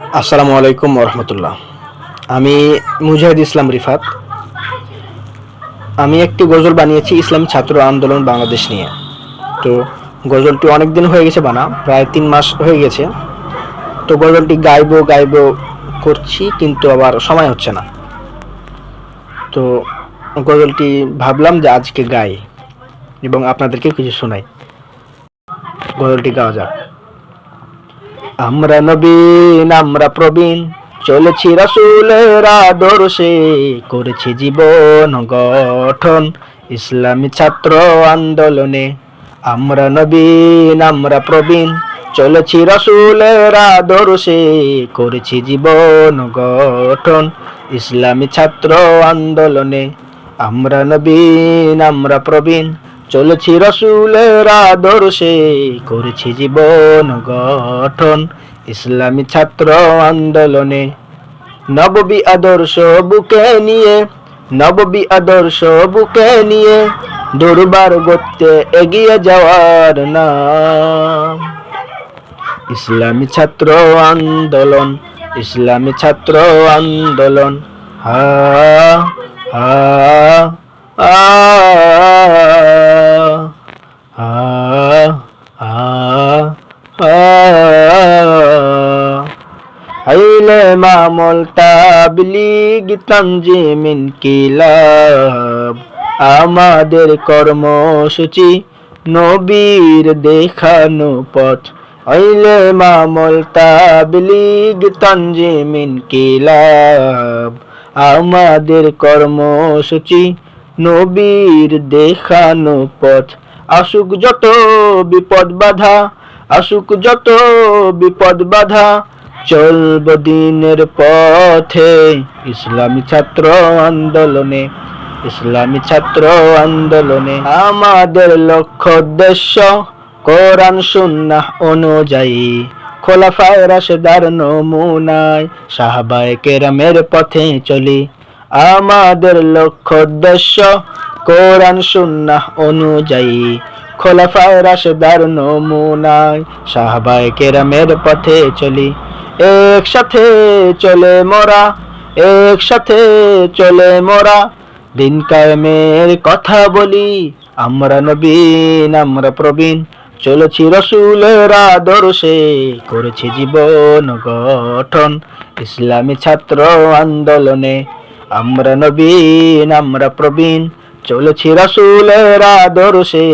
আসসালামু আলাইকুম রহমতুল্লাহ আমি মুজাহিদ ইসলাম রিফাত। আমি একটি গজল বানিয়েছি, ইসলাম ছাত্র আন্দোলন বাংলাদেশ নিয়ে। তো গজলটি অনেক দিন হয়ে গেছে বানা, প্রায় তিন মাস হয়ে গেছে। তো গজলটি গাইবো গাইবো করছি, কিন্তু আবার সময় হচ্ছে না। তো গজলটি ভাবলাম যে আজকে গাই এবং আপনাদেরকে কিছু শোনাই। গজলটি গাওয়া যাক। আমরা নবীন, আমরা প্রবীণ। চলেছি রাসূলের আদর্শে, করেছি জীবন গঠন ইসলামী ছাত্র আন্দোলনে। আমরা নবীন, আমরা প্রবীণ, চলেছি রাসূলের আদর্শে, করেছি জীবন গঠন ইসলামী ছাত্র আন্দোলনে। আমরা নবীন, আমরা প্রবীণ চলেছি রসুলের আদর্শে, করেছি জীবন গঠন, ইসলামী ছাত্র আন্দোলনে। নববী আদর্শ বুকে নিয়ে, নববী আদর্শ বুকে নিয়ে, দুর্বার গত্যে এগিয়ে যাওয়ার নাম। ইসলামী ছাত্র আন্দোলন, ইসলামী ছাত্র আন্দোলন, হা হা। আইলে মামল তাবলিগ তানজিমিন কিলাব আমাদের কর্মসূচি নবীর দেখানো পথ। আইলে মামল তাবলিগ তানজিমিন কিলাব আমাদের কর্মসূচি নবীর দেখানো পথ। আসুক যত বিপদ বাধা, আসুক যত বিপদ বাধা, চলব দিনের পথে। ইসলামী ছাত্র আন্দোলনে, ইসলামী ছাত্র আন্দোলনে। আমাদের লক্ষ্য উদ্দেশ্য কোরআন সুন্নাহ অনুযায়ী। খোলাফায় রাশেদার নমুনায় সাহাবায় কেরামের পথে চলি। আমাদের লক্ষ্য উদ্দেশ্য কোরআন সুন্নাহ অনুযায়ী খোলাফায় রাশেদার নমুনায় সাহাবায়ে কেরামের পথে চলি। একসাথে চলে মোরা, একসাথে চলে মোরা, দিন কায়েমের কথা বলি, আমরা নবীন, আমরা প্রবীণ, চলেছি রসুলের আদর্শে, করেছি জীবন গঠন, ইসলামী ছাত্র আন্দোলনে। আমরা নবীন, আমরা প্রবীণ। চলেছি রসুলের আদর্শে,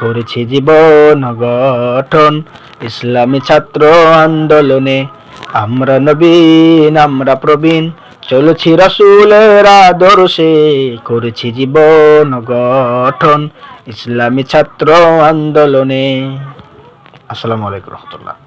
করেছি জীবন গঠন। ইসলামী ছাত্র আন্দোলনে আমরা নবীন, আমরা প্রবীণ। চলেছি রসুলের আদর্শে, করেছি জীবন গঠন। ইসলামী ছাত্র আন্দোলনে। আসসালামু আলাইকুম রহমতুল্লাহ।